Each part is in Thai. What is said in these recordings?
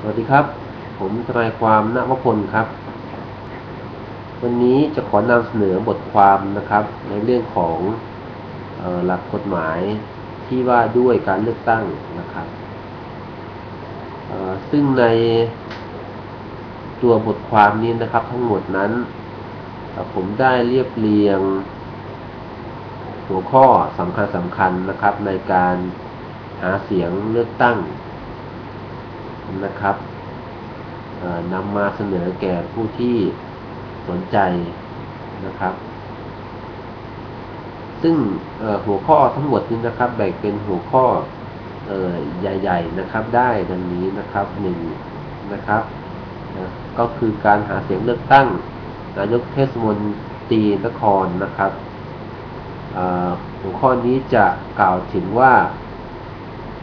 สวัสดีครับ ผมทนายความณวพลครับ วันนี้จะขอนำเสนอบทความนะครับ ในเรื่องของออหลักกฎหมายที่ว่าด้วยการเลือกตั้งนะครับซึ่งในตัวบทความนี้นะครับ ทั้งหมดนั้น ผมได้เรียบเรียง หัวข้อสำคัญสำคัญนะครับ ในการหาเสียงเลือกตั้ง นะครับนำมาเสนอแก่ผู้ที่สนใจนะครับ ซึ่งหัวข้อทั้งหมดนี้นะครับ แบ่งเป็นหัวข้ออใหญ่ ๆนะครับ ได้ดังนี้นะครับหนึ่งนะครับก็คือการหาเสียงเลือกตั้ง นายกเทศมนตรีนครนะครับหัวข้อนี้จะกล่าวถึงว่า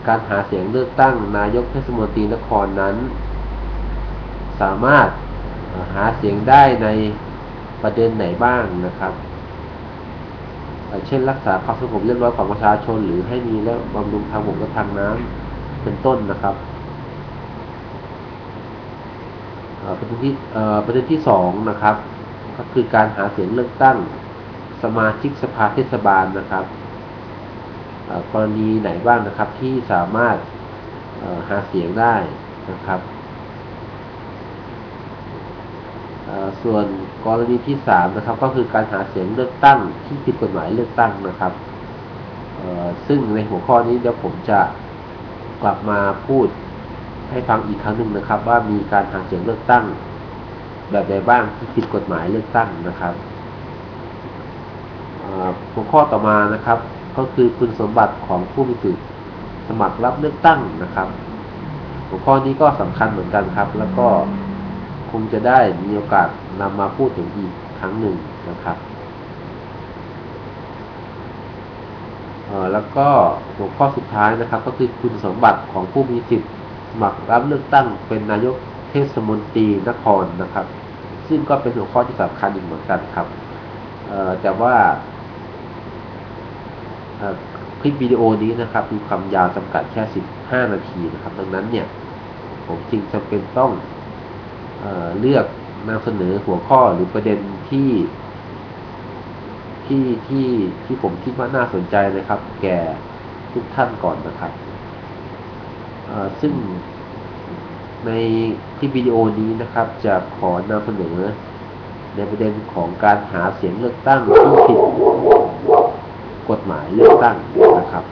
การหาเสียงเลือกตั้งนายกเทศมนตรีนครนั้น สามารถหาเสียงได้ในประเด็นไหนบ้างนะครับ เช่นรักษาความสงบเรียบร้อยของประชาชน หรือให้มีและบำรุงทางบกและทางน้ำเป็นต้นนะครับประเด็นที่ประเด็นที่สองนะครับ ก็คือการหาเสียงเลือกตั้งสมาชิกสภาเทศบาลนะครับ กรณีไหนบ้างนะครับที่สามารถหาเสียงได้นะครับ ส่วนกรณีที่สามนะครับก็คือการหาเสียงเลือกตั้งที่ผิดกฎหมายเลือกตั้งนะครับ ซึ่งในหัวข้อนี้เดี๋ยวผมจะกลับมาพูดให้ฟังอีกครั้งหนึ่งนะครับ ว่ามีการหาเสียงเลือกตั้ง แบบใดบ้างที่ผิดกฎหมายเลือกตั้งนะครับหัวข้อต่อมานะครับ ก็คือคุณสมบัติของผู้มีสิทธิ์สมัครรับเลือกตั้งนะครับ หัวข้อนี้ก็สำคัญเหมือนกันครับ แล้วก็คงจะได้มีโอกาสนำมาพูดถึงอีกครั้งหนึ่งนะครับเออแล้วก็หัวข้อสุดท้ายนะครับ ก็คือคุณสมบัติของผู้มีสิทธิ์สมัครรับเลือกตั้ง เป็นนายกเทศมนตรีนครนะครับ ซึ่งก็เป็นหัวข้อที่สำคัญอีกเหมือนกันครับเออแต่ว่า คลิปวิดีโอนี้นะครับมีความยาวจำกัดแค่ 15 นาทีนะครับ ดังนั้นเนี่ยผมจึงจำเป็นต้องเอเลือกนำเสนอหัวข้อหรือประเด็นที่ที่ที่ที่ผมคิดว่าน่าสนใจนะครับ แก่ทุกท่านก่อนนะครับซึ่งในคลิปวิดีโอนี้นะครับ จะขอนำเสนอในประเด็นของการหาเสียงเลือกตั้งที่ผิด กฎหมายเลือกตั้งนะครับ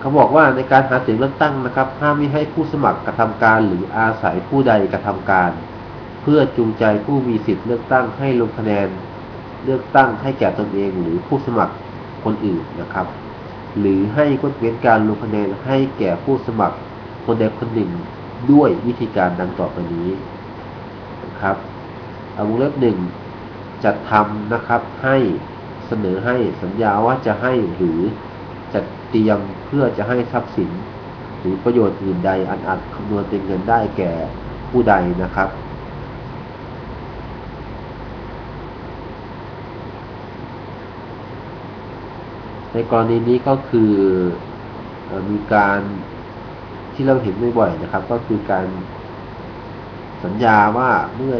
เขาบอกว่าในการหาเสียงเลือกตั้งนะครับ ห้ามม่ให้ผู้สมัครกระทำการหรืออาศัยผู้ใดกระทำการ เพื่อจูงใจผู้มีสิทธิ์เลือกตั้งให้ลงคะแนนเลือกตั้งให้แก่ตนเองหรือผู้สมัครคนอื่นนะครับ หรือให้งดเว้นการลงคะแนนให้แก่ผู้สมัครคนใดคนหนึ่งด้วยวิธีการดังต่อไปนี้ นะครับอวงเล็บหนึ่งจัดทำนะครับให้เสนอให้สัญญาว่าจะให้หรือจัดเตรียมเพื่อจะให้ทรัพย์สิน หรือประโยชน์อื่นใดอันอาจคำนวณเป็นเงินได้แก่ผู้ใดนะครับในกรณีนี้ก็คือออมีการที่เราเห็นบ่อยๆนะครับ ก็คือการ สัญญาว่าเมื่อ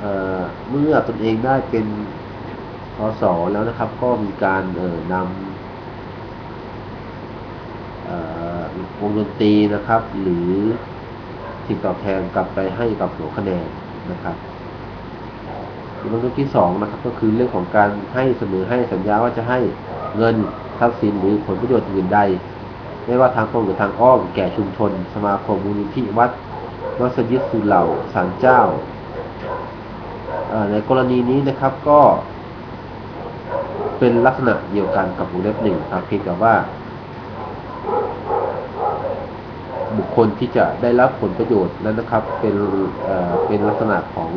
เออเมื่อตนเองได้เป็นพศแล้วนะครับ ก็มีการเออนำวงดนตรีนะครับ หรือสิ่งตอบแทนกลับไปให้กับหัวคะแนนนะครับเรื่องที่สองนะครับก็คือเรื่องของการให้เสนอให้สัญญาว่าจะให้เงินทรัพย์สินหรือผลประโยชน์อื่นใด ไม่ว่าทางตรงหรือทางอ้อมแก่ชุมชน สมาคมมูลนิธิวัด มัสยิดสุเหล่าศาลเจ้า ในกรณีนี้นะครับก็เป็นลักษณะเดียวกันกับวงเล็บหนึ่งครับเพียงแต่ว่า บุคคลที่จะได้รับผลประโยชน์นั้นนะครับ เป็นเเป็นลักษณะของ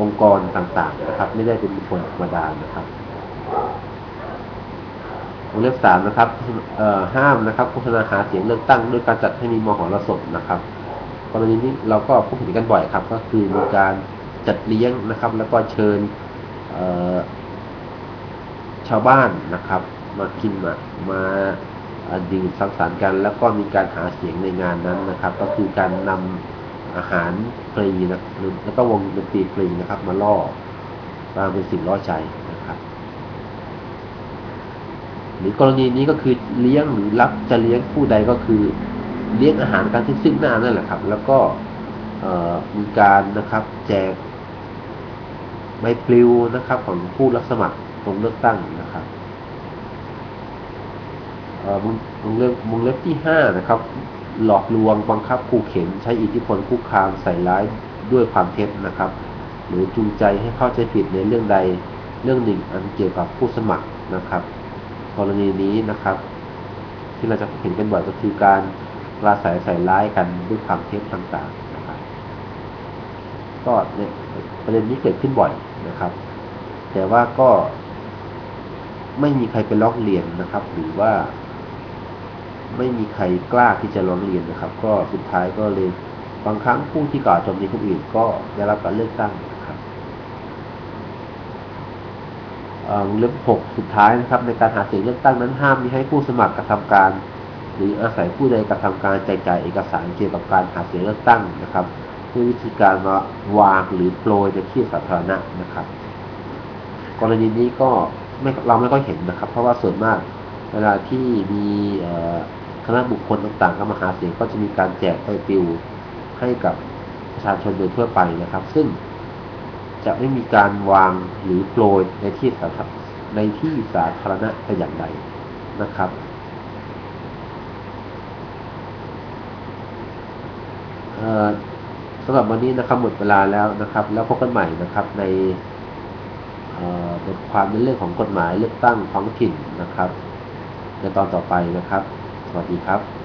องค์กรต่างๆนะครับ ไม่ได้เป็นบุคคลธรรมดานะครับวงเล็บสามนะครับห้ามนะครับโฆษณาหาเสียงเลือกตั้งด้วยการจัดให้มีมหรสพนะครับ กรณีนี้เราก็พูดถึงกันบ่อยครับ ก็คือมีการจัดเลี้ยงนะครับ แล้วก็เชิญชาวบ้านนะครับ มากินมามาดื่มสังสรรค์กัน แล้วก็มีการหาเสียงในงานนั้นนะครับ ก็คือการนำอาหารฟรีนะแล้วก็วงดนตรีฟรีนะครับ มาล่อมาเป็นสิ่งล่อใจนะครับ หรือกรณีนี้ก็คือเลี้ยงหรือรับจะเลี้ยงผู้ใดก็คือ เลี้ยงอาหารกันที่ซึ่งหน้านั่นแหละครับ แล้วก็มีการนะครับแจกใบปลิวนะครับของผู้รับสมัครลงเลือกตั้งนะครับมุงมุงเล็บมุงเล็บที่ห้านะครับ หลอกลวงบังคับขู่เข็นใช้อิทธิพลคุกคามใส่ร้ายด้วยความเท็จนะครับ หรือจูงใจให้เข้าใจผิดในเรื่องใดเรื่องหนึ่งอันเกี่ยวกับผู้สมัครนะครับ กรณีนี้นะครับ ที่เราจะเห็นกันบ่อยก็คือการ ปราศัยใส่ร้ายกันด้วยความเท็จต่างๆนะครับก็เนี่ยประเด็นนี้เกิดขึ้นบ่อยนะครับ แต่ว่าก็ไม่มีใครไปร้องเรียนนะครับ หรือว่า ไม่มีใครกล้าที่จะร้องเรียนนะครับ ก็สุดท้ายก็เลยบางครั้งผู้ที่กล่าวโจมตีคนอื่น ก็ได้รับการเลือกตั้งนะครับเอ่องหกสุดท้ายนะครับ ในการหาเสียงเลือกตั้งนั้นห้ามมีให้ผู้สมัครกระทำการ หรืออาศัยผู้ใดกระทำการแจกจ่ายเอกสารเกี่ยวกับการหาเสียงเลือกตั้งนะครับด้วยวิธีการมาวางหรือโปรยในที่สาธารณะนะครับ กรณีนี้ก็ไม่เราไม่ค่อยเห็นนะครับ เพราะว่าส่วนมากเวลาที่มีคณะบุคคลต่างๆเข้ามาหาเสียงก็จะมีการแจกใบปลิวให้กับประชาชนโดยทั่วไปนะครับ ซึ่งจะไม่มีการวางหรือโปรยในที่สาธารในที่สาธารณะแต่อย่างใดนะครับเอ่อ สำหรับวันนี้นะครับหมดเวลาแล้วนะครับ แล้วพบกันใหม่นะครับในบทความในเรื่องของกฎหมายเลือกตั้งท้องถิ่นนะครับ ในตอนต่อไปนะครับ สวัสดีครับ